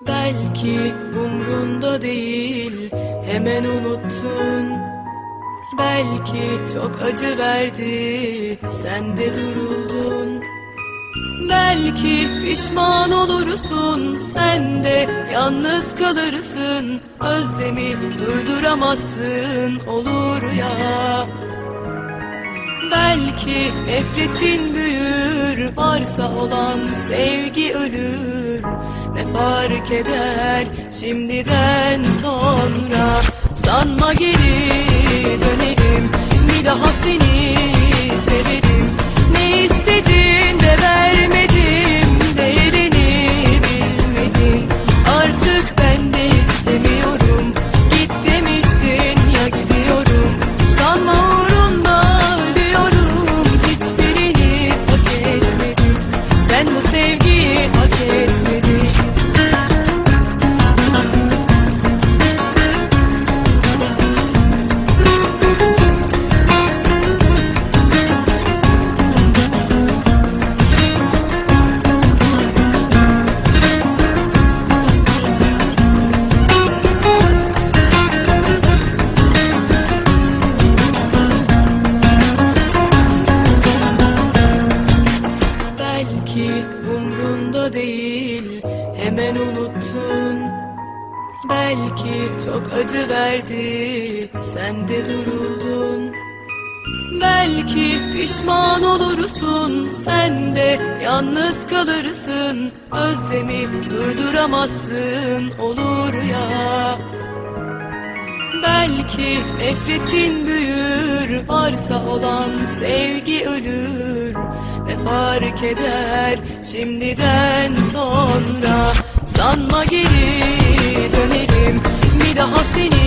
Belki umrunda değil hemen unuttun. Belki çok acı verdi sen de duruldun. Belki pişman olursun sen de yalnız kalırsın. Özlemi durduramazsın olur ya. Belki nefretin büyür Varsa olan sevgi ölür Ne fark eder şimdiden sonra? Sanma geri dönerim Bir daha seni Belki umrunda değil hemen unuttun. Belki çok acı verdi sen de duruldun. Belki pişman olursun sen de yalnız kalırsın. Özlemi durduramazsın olur ya Belki nefretin büyür Varsa olan sevgi ölür. Ne fark eder şimdiden sonra? Sanma geri dönerim Bir daha seni